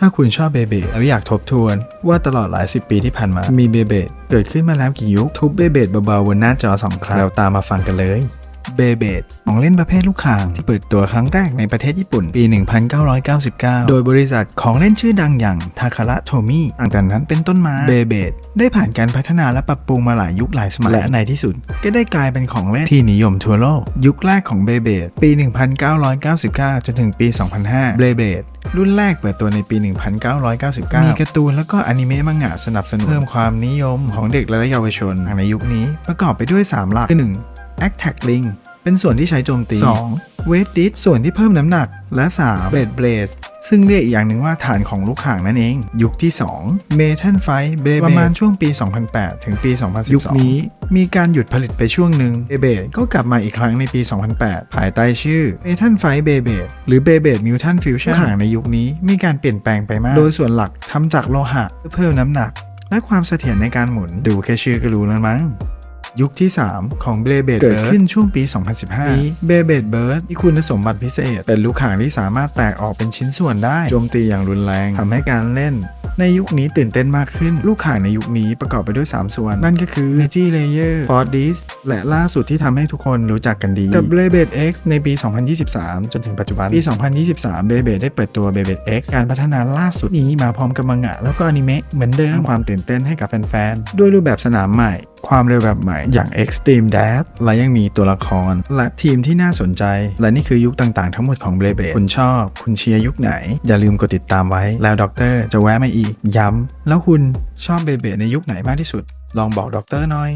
ถ้าคุณชอบเบเบแล้วอยากทบทวน ว่าตลอดหลายสิบปีที่ผ่านมา มีเบเบเกิดขึ้นมาแล้วกี่ยุค ทุบเบเบเบาๆบนหน้าจอสองครั้งแล้วตามมาฟังกันเลยเบเบดของเล่นประเภทลูกข่างที่เปิดตัวครั้งแรกในประเทศญี่ปุ่น ปี 1999 โดยบริษัทของเล่นชื่อดังอย่างทาคาระโทมิตั้งแต่นั้นเป็นต้นมาเบเบดได้ผ่านการพัฒนาและปรับปรุงมาหลายยุคหลายสมัย และในที่สุด ก็ได้กลายเป็นของเล่นที่นิยมทั่วโลก ยุคแรกของเบเบดปี 1999 จนถึงปี 2005เบเบด รุ่นแรกเปิดตัวในปี 1999 มีการ์ตูนแล้วก็อนิเมะมังงะสนับสนุนเพิ่มความนิยมของเด็กและเยาวชนในยุคนี้ ประกอบไปด้วย 3 หลักคือ 1. Attack Link เป็นส่วนที่ใช้โจมตี 2. Weight Dit ส่วนที่เพิ่มน้ำหนัก และ 3. Blade Blade ซึ่งเรียกอีกอย่างหนึ่งว่าฐานของลูกข่างนั่นเอง ยุคที่2 Metal Fight b e ประมาณช่วงปี 2008 ถึงปี 2012 ยุคนี้มีการหยุดผลิตไปช่วงหนึ่ง b e b e ก็กลับมาอีกครั้งในปี 2008 ภายใต้ชื่อ Metal Fight b e b e หรือ b e b e Mutant Fusion ลูกข่างในยุคนี้มีการเปลี่ยนแปลงไปมาก โดยส่วนหลักทำจากโลหะเพื่อเพิ่มน้ำหนัก และความเสถียรในการหมุนดูแค่ชื่อก็รู้แล้วมั้ง ยุคที่ 3 ของ b l a b e d เกิดขึ้นช่วงปี 2015 นี้ b l a b e d Burst มีคุณสมบัติพิเศษ เป็นลูกข่างที่สามารถแตกออกเป็นชิ้นส่วนได้โจมตีอย่างรุนแรงทำให้การเล่น ในยุคนี้ตื่นเต้นมากขึ้น ลูกข่างในยุคนี้ประกอบไปด้วย 3 ส่วน นั่นก็คือ Energy Layer f o r d i s และล่าสุดที่ทำให้ทุกคนรู้จักกันดีกับ b l a b e d X ในปี 2023 จนถึงปัจจุบัน ปี 2023 b l a b e d ได้เปิดตัว b l a b e d X การพัฒนาล่าสุดนี้มาพร้อมกับมังงะ แล้วก็อนิเมะเหมือนเดิมความตื่นเต้นให้กับแฟนๆ ด้วยรูปแบบสนามใหม่ ความเร็วแบบใหม่อย่าง Extreme Dash และยังมีตัวละคร และทีมที่น่าสนใจ และนี่คือยุคต่างๆ ทั้งหมดของ b l a b e d คุณชอบ คุณเชียร์ยุคไหน อย่าลืมกดติดตามไว้แล้วด็อกเตอร์จะแวะมาอีกย้ำ แล้วคุณชอบเบเบในยุคไหนมากที่สุด ลองบอกด็อกเตอร์หน่อย